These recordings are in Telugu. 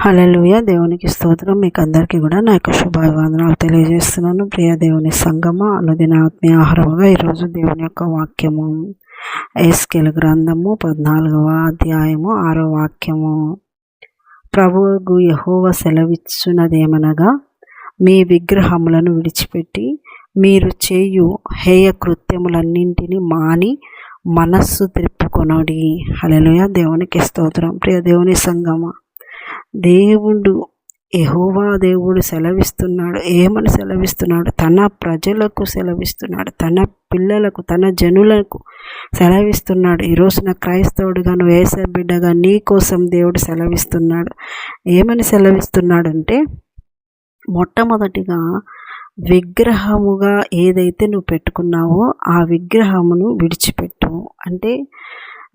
హలలుయ దేవునికి స్తోత్రం. మీకు అందరికీ కూడా నా యొక్క శుభాభివందనాలు తెలియజేస్తున్నాను. ప్రియ దేవుని సంగమ అనుదిన ఆత్మీయ ఆహారముగా ఈరోజు దేవుని యొక్క వాక్యము. ఎస్కెల్ గ్రంథము పద్నాలుగవ అధ్యాయము ఆరో వాక్యము. ప్రభువుకు యహోవ సెలవిచ్చున్నదేమనగా మీ విగ్రహములను విడిచిపెట్టి మీరు చేయు హేయ కృత్యములన్నింటినీ మాని మనస్సు తిప్పుకొనడి హలలుయ దేవునికి స్తోత్రం. ప్రియ దేవుని సంగమ. దేవుడు ఎహోవా దేవుడు సెలవిస్తున్నాడు ఏమని సెలవిస్తున్నాడు? తన ప్రజలకు సెలవిస్తున్నాడు తన పిల్లలకు తన జనులకు సెలవిస్తున్నాడు. ఈ రోజున క్రైస్తవుడిగా నువ్వు వేసే బిడ్డగా నీ కోసం దేవుడు సెలవిస్తున్నాడు. ఏమని సెలవిస్తున్నాడంటే మొట్టమొదటిగా విగ్రహముగా ఏదైతే నువ్వు పెట్టుకున్నావో ఆ విగ్రహమును విడిచిపెట్టు. అంటే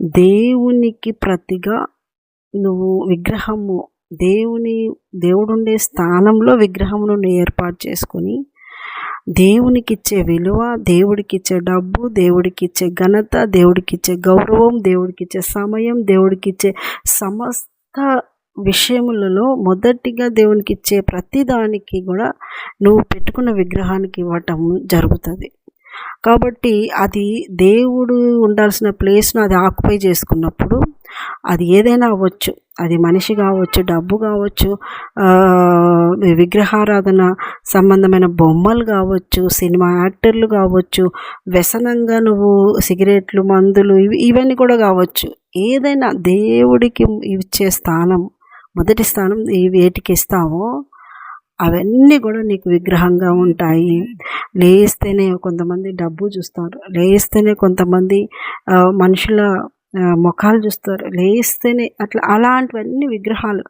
దేవునికి ప్రతిగా నువ్వు విగ్రహము దేవుని దేవుడుండే స్థానంలో విగ్రహమును ఏర్పాటు చేసుకొని దేవునికిచ్చే విలువ దేవుడికిచ్చే డబ్బు దేవుడికిచ్చే ఘనత దేవుడికిచ్చే గౌరవం దేవుడికిచ్చే సమయం దేవుడికిచ్చే సమస్త విషయములలో మొదటిగా దేవునికి ఇచ్చే ప్రతిదానికి కూడా నువ్వు పెట్టుకున్న విగ్రహానికి ఇవ్వటం జరుగుతుంది. కాబట్టి అది దేవుడు ఉండాల్సిన ప్లేస్ను అది ఆక్యుపై చేసుకున్నప్పుడు అది ఏదైనా అవ్వచ్చు. అది మనిషి కావచ్చు డబ్బు కావచ్చు విగ్రహారాధన సంబంధమైన బొమ్మలు కావచ్చు సినిమా యాక్టర్లు కావచ్చు వ్యసనంగా నువ్వు సిగరెట్లు మందులు ఇవి ఇవన్నీ కూడా కావచ్చు. ఏదైనా దేవుడికి ఇచ్చే స్థానం మొదటి స్థానం వేటికి ఇస్తావో అవన్నీ కూడా నీకు విగ్రహంగా ఉంటాయి. లేస్తేనే కొంతమంది డబ్బు చూస్తారు. లేస్తేనే కొంతమంది మనుషుల ముఖాలు చూస్తారు లేస్తేనే అట్లా అలాంటివన్నీ విగ్రహాలు.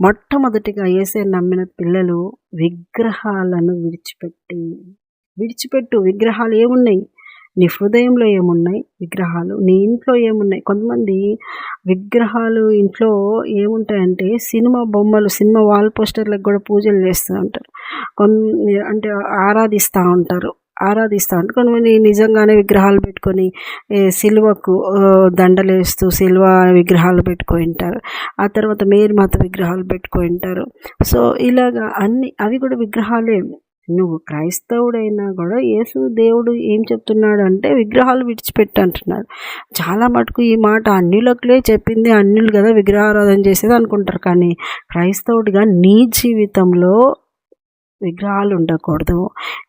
మొట్టమొదటిగా వేసే నమ్మిన పిల్లలు విగ్రహాలను విడిచిపెట్టి విడిచిపెట్టు విగ్రహాలు ఏమున్నాయి? నీ హృదయంలో ఏమున్నాయి? విగ్రహాలు నీ ఇంట్లో ఏమున్నాయి? కొంతమంది విగ్రహాలు ఇంట్లో ఏముంటాయంటే సినిమా బొమ్మలు సినిమా వాల్ పోస్టర్లకు కూడా పూజలు చేస్తూ ఉంటారు. కొన్ని అంటే ఆరాధిస్తూ ఉంటారు. ఆరాధిస్తూ ఉంటారు. కొంతమంది నిజంగానే విగ్రహాలు పెట్టుకొని సిల్వకు దండలు వేస్తూ సిల్వ విగ్రహాలు పెట్టుకొని ఉంటారు. ఆ తర్వాత మేరుమాత విగ్రహాలు పెట్టుకొని ఉంటారు. సో ఇలాగా అన్ని అవి కూడా విగ్రహాలే. నువ్వు క్రైస్తవుడైనా కూడా యేసు దేవుడు ఏం చెప్తున్నాడు అంటే విగ్రహాలు విడిచిపెట్టి అంటున్నాడు చాలా మటుకు ఈ మాట అన్యులకులే చెప్పింది. అన్యులు కదా విగ్రహారాధన చేసేది అనుకుంటారు. కానీ క్రైస్తవుడిగా నీ జీవితంలో విగ్రహాలు ఉండకూడదు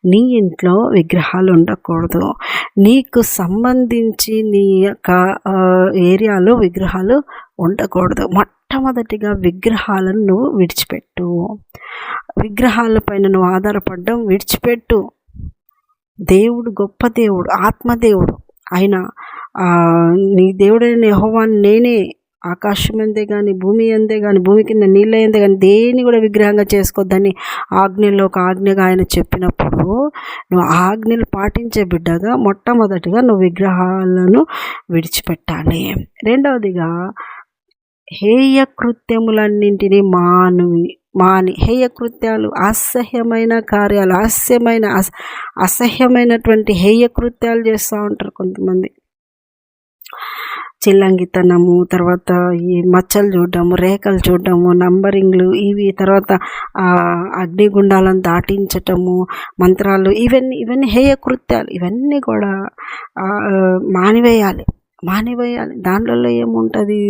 నీ ఇంట్లో విగ్రహాలు ఉండకూడదు నీకు సంబంధించి నీ యొక్క ఏరియాలో విగ్రహాలు ఉండకూడదు. మొట్టమొదటిగా విగ్రహాలను నువ్వు విడిచిపెట్టు. విగ్రహాలపైన నువ్వు ఆధారపడడం విడిచిపెట్టు. దేవుడు గొప్ప దేవుడు ఆత్మదేవుడు ఆయన నీ దేవుడైన యహోవాన్ నేనే ఆకాశం ఎందే కానీ భూమి అందే కానీ భూమి కింద నీళ్ళ ఎందే కానీ దేన్ని కూడా విగ్రహంగా చేసుకోవద్దని ఆజ్ఞలో ఒక ఆజ్ఞగా ఆయన చెప్పినప్పుడు నువ్వు ఆజ్ఞలు పాటించే బిడ్డగా మొట్టమొదటిగా నువ్వు విగ్రహాలను విడిచిపెట్టాలి. రెండవదిగా హేయ కృత్యములన్నింటినీ మానువి మాని. హేయ కృత్యాలు అసహ్యమైన కార్యాలు అసహ్యమైన అసహ్యమైనటువంటి హేయ కృత్యాలు చేస్తూ ఉంటారు కొంతమంది. చిల్లంగితనము తర్వాత ఈ మచ్చలు చూడడము రేఖలు చూడడము నంబరింగ్లు ఇవి తర్వాత అగ్నిగుండాలను దాటించటము మంత్రాలు ఇవన్నీ ఇవన్నీ హేయ కృత్యాలు ఇవన్నీ కూడా మానివేయాలి మానివేయాలి. దాంట్లో ఏముంటుంది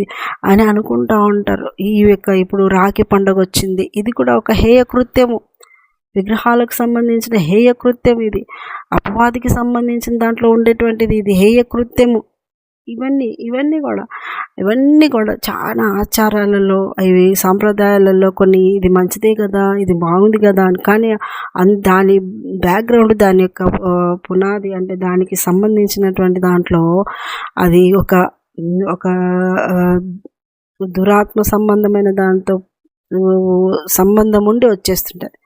అని అనుకుంటూ ఉంటారు. ఈ యొక్క ఇప్పుడు రాఖీ పండుగ వచ్చింది ఇది కూడా ఒక హేయ కృత్యము విగ్రహాలకు సంబంధించిన హేయ కృత్యం ఇది. అపవాదికి సంబంధించిన దాంట్లో ఉండేటువంటిది ఇది హేయ కృత్యము ఇవన్నీ ఇవన్నీ కూడా ఇవన్నీ కూడా చాలా ఆచారాలలో అవి సాంప్రదాయాలలో కొన్ని ఇది మంచిదే కదా ఇది బాగుంది కదా అని కానీ దాని బ్యాక్గ్రౌండ్ దాని యొక్క పునాది అంటే దానికి సంబంధించినటువంటి దాంట్లో అది ఒక ఒక దురాత్మ సంబంధమైన దాంతో సంబంధం ఉండి వచ్చేస్తుంటుంది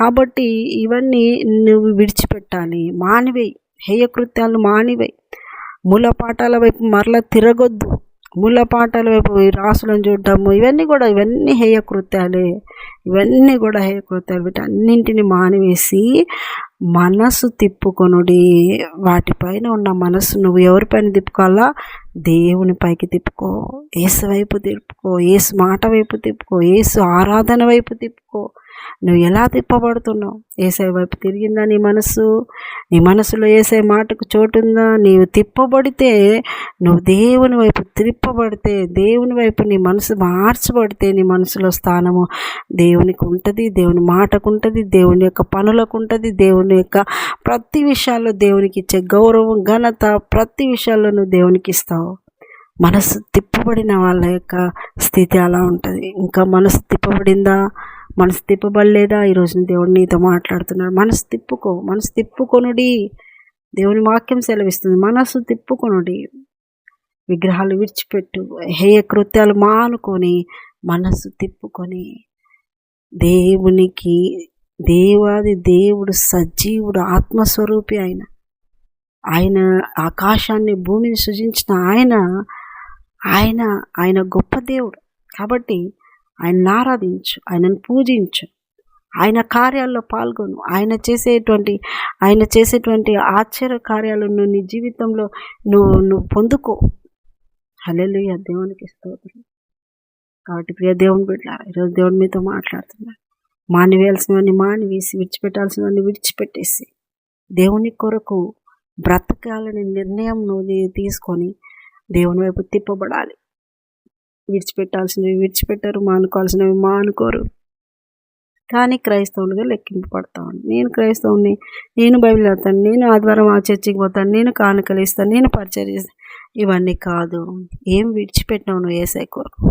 కాబట్టి ఇవన్నీ నువ్వు విడిచిపెట్టాలి మానివేయి హేయకృత్యాలు మానివేయి. మూలపాఠాల వైపు మరలా తిరగొద్దు. మూలపాఠాల వైపు రాసులను చూడటము ఇవన్నీ కూడా ఇవన్నీ హేయ కృత్యాలే. ఇవన్నీ కూడా హేయకృత్యాలు వీటన్నింటిని మానివేసి మనసు తిప్పుకొనుడి. వాటిపైన ఉన్న మనసు నువ్వు ఎవరిపైన తిప్పుకోవాలా? దేవుని పైకి తిప్పుకో. ఏసు వైపు తిప్పుకో. ఏసు మాట వైపు తిప్పుకో. ఏసు ఆరాధన వైపు తిప్పుకో. నువ్వు ఎలా తిప్పబడుతున్నావు? ఏసై వైపు తిరిగిందా నీ మనసు నీ మనసులో ఏసే మాటకు చోటుందా? నీవు తిప్పబడితే నువ్వు దేవుని వైపు తిప్పబడితే దేవుని వైపు నీ మనసు మార్చబడితే నీ మనసులో స్థానము దేవునికి ఉంటుంది దేవుని మాటకు ఉంటుంది దేవుని యొక్క పనులకు ఉంటుంది దేవుని యొక్క ప్రతి విషయాల్లో దేవునికి ఇచ్చే గౌరవం ఘనత ప్రతి విషయాల్లో నువ్వు దేవునికి ఇస్తావు. మనసు తిప్పబడిన వాళ్ళ యొక్క స్థితి అలా ఉంటుంది. ఇంకా మనసు తిప్పబడిందా? మనసు తిప్పబడలేదా ఈరోజు దేవుడు నీతో మాట్లాడుతున్నాడు. మనసు తిప్పుకో మనసు తిప్పుకొనుడి దేవుని వాక్యం సెలవిస్తుంది. మనసు తిప్పుకొనుడి. విగ్రహాలు విడిచిపెట్టు. హేయ కృత్యాలు మానుకొని మనసు తిప్పుకొని దేవునికి దేవాది దేవుడు సజీవుడు ఆత్మస్వరూపి ఆయన ఆయన ఆకాశాన్ని భూమిని సృజించిన ఆయన ఆయన ఆయన గొప్ప దేవుడు. కాబట్టి ఆయనను ఆరాధించు ఆయనను పూజించు. ఆయన కార్యాల్లో పాల్గొను. ఆయన చేసేటువంటి ఆయన చేసేటువంటి ఆశ్చర్య కార్యాలను నీ జీవితంలో నువ్వు నువ్వు పొందుకో. హలెలుయ దేవునికి స్తోత్రం. కాబట్టి ప్రియ దేవుని బిడ్డారా ఈరోజు దేవుని మీతో మాట్లాడుతున్నా మానివేయాల్సినవన్నీ మానివేసి విడిచిపెట్టాల్సినవన్నీ విడిచిపెట్టేసి దేవుని కొరకు బ్రతకాలని నిర్ణయం నువ్వు తీసుకొని దేవుని వైపు తిప్పబడాలి. విడిచిపెట్టాల్సినవి విడిచిపెట్టరు మానుకోవాల్సినవి మానుకోరు. కానీ క్రైస్తవులుగా లెక్కింపబడతాను నేను క్రైస్తవుని నేను బైబిల్ వెళ్తాను నేను ఆదివారం ఆ చర్చికి పోతాను నేను కానుకలు ఇస్తాను నేను పరిచయం ఇవన్నీ కాదు. ఏం విడిచిపెట్టినావు నువ్వు ఏసై కొరకు?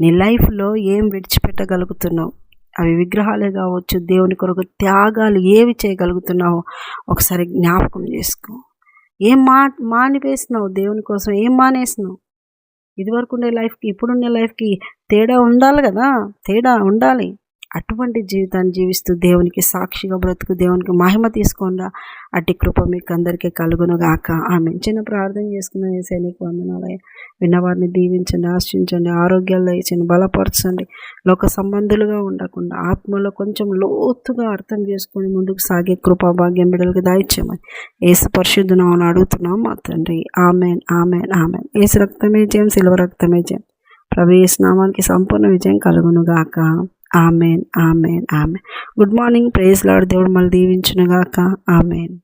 నీ లైఫ్లో ఏం విడిచిపెట్టగలుగుతున్నావు? అవి విగ్రహాలే కావచ్చు దేవుని కొరకు త్యాగాలు ఏవి చేయగలుగుతున్నావో ఒకసారి జ్ఞాపకం చేసుకో. ఏం మా మానిపేసినావు దేవుని కోసం? ఏం మానేసినావు? ఇదివరకు ఉండే లైఫ్కి ఇప్పుడుండే లైఫ్కి తేడా ఉండాలి కదా? తేడా ఉండాలి. అటువంటి జీవితాన్ని జీవిస్తూ దేవునికి సాక్షిగా బ్రతుకు దేవునికి మహిమ తీసుకోండా. అట్టి కృప మీకు అందరికీ కలుగునుగాక. ఆమె చిన్న ప్రార్థన చేసుకున్న ఏసే నీకు వందనాలయ విన్నవారిని దీవించండి ఆశించండి ఆరోగ్యాలు ఇచ్చండి బలపరచండి లోక సంబంధులుగా ఉండకుండా ఆత్మలో కొంచెం లోతుగా అర్థం చేసుకొని ముందుకు సాగే కృపా భాగ్యం బిడ్డలకు దాయిచ్చామని ఏసు పరిశుద్ధునామని అడుగుతున్నాం. మా తండ్రి ఆమెన్ ఆమెన్ ఆమెన్. ఏసు రక్తమే జయం సిల్వ రక్తమే జయం. ప్రవేశ నామానికి సంపూర్ణ విజయం కలుగునుగాక. Amen amen amen. Good morning praise lord దేవుడు మళ్ళీ దీవించునుగాక. ఆమెన్.